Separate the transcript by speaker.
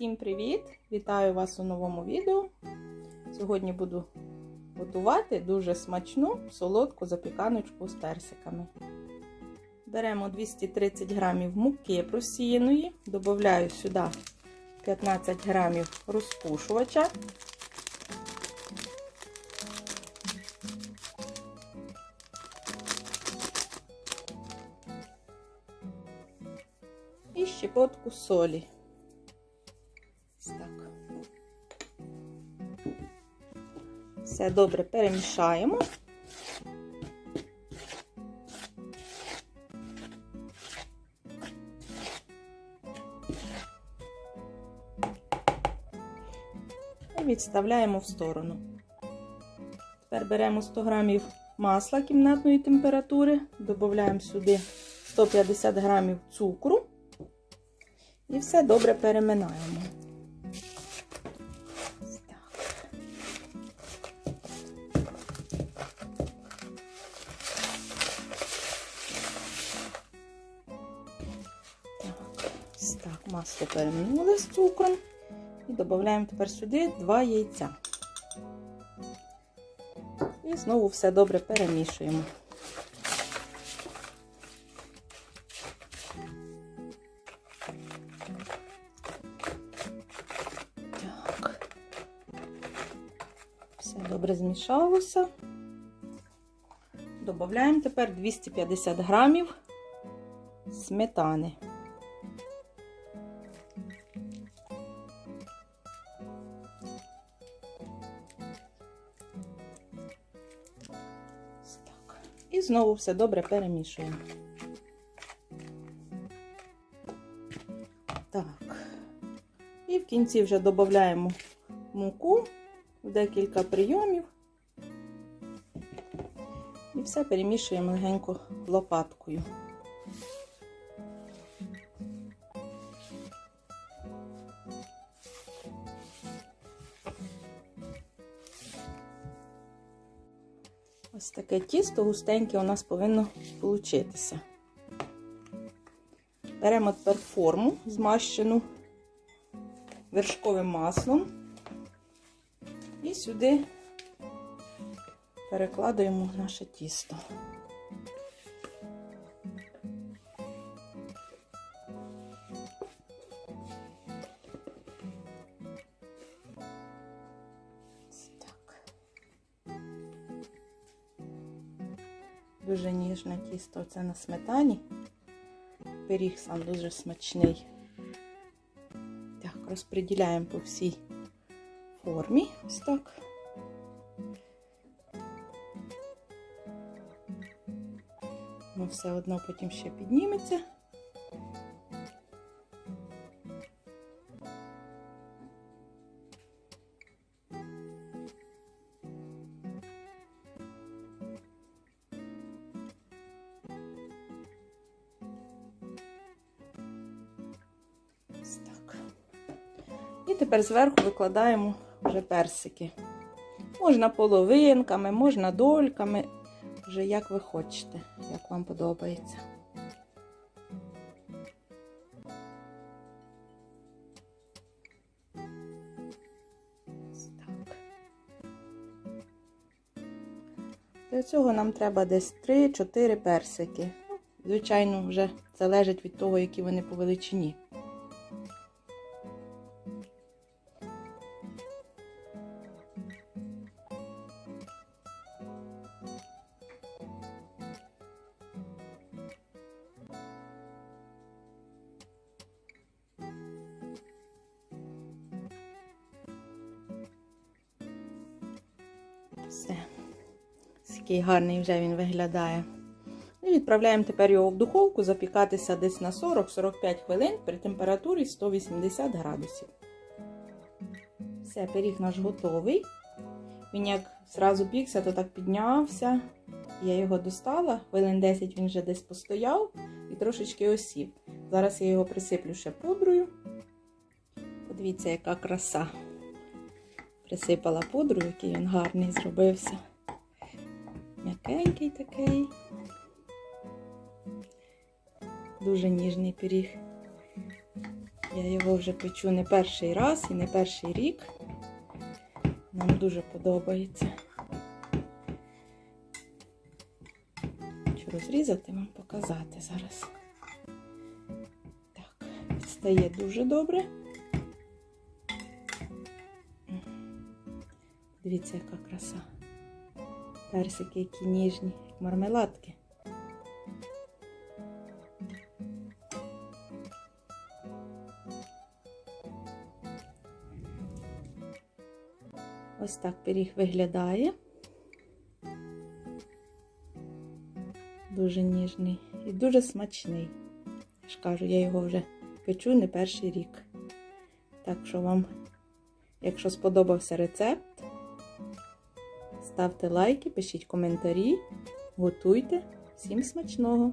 Speaker 1: Всім привіт! Вітаю вас у новому відео. Сьогодні буду готувати дуже смачну солодку запіканочку з персиками. Беремо 230 грамів муки просіяної, додаю сюди 15 грамів розпушувача. І щепотку солі. Все добре перемішаємо. І відставляємо в сторону. Тепер беремо 100 грамів масла кімнатної температури, додаємо сюди 150 грамів цукру і все добре переминаємо. Так, масло перемінули з цукром і додаємо тепер сюди два яйця. І знову все добре перемішуємо. Так. Все добре змішалося. Додаємо тепер 250 грамів сметани. І знову все добре перемішуємо. Так. І в кінці вже додаємо муку в декілька прийомів. І все перемішуємо легенько лопаткою. Ось таке тісто густеньке у нас повинно получитися. Беремо тепер форму, змащену вершковим маслом, і сюди перекладаємо наше тісто. Дуже ніжне тісто це на сметані. Пиріг сам дуже смачний. Так, розподіляємо по всій формі. Ось так. Ну, все одно потім ще підніметься. Тепер зверху викладаємо вже персики. Можна половинками, можна дольками, вже як ви хочете, як вам подобається. Для цього нам треба десь 3-4 персики. Звичайно, вже залежить від того, які вони по величині. Все. Такий гарний вже він виглядає. І відправляємо тепер його в духовку запікатися десь на 40-45 хвилин при температурі 180 градусів. Все, пиріг наш готовий. Він як зразу пікся, то так піднявся. Я його достала, хвилин 10 він вже десь постояв і трошечки осів. Зараз я його присиплю ще пудрою. Подивіться, яка краса. Присипала пудру, який він гарний зробився. М'якенький такий. Дуже ніжний пиріг. Я його вже печу не перший раз і не перший рік. Нам дуже подобається. Хочу розрізати вам показати зараз. Так, відстає дуже добре. Дивіться, яка краса. Персики, які ніжні, як мармеладки. Ось так пиріг виглядає. Дуже ніжний і дуже смачний. Я ж кажу, я його вже печу не перший рік. Так що вам, якщо сподобався рецепт, ставте лайки, пишіть коментарі, готуйте. Всім смачного!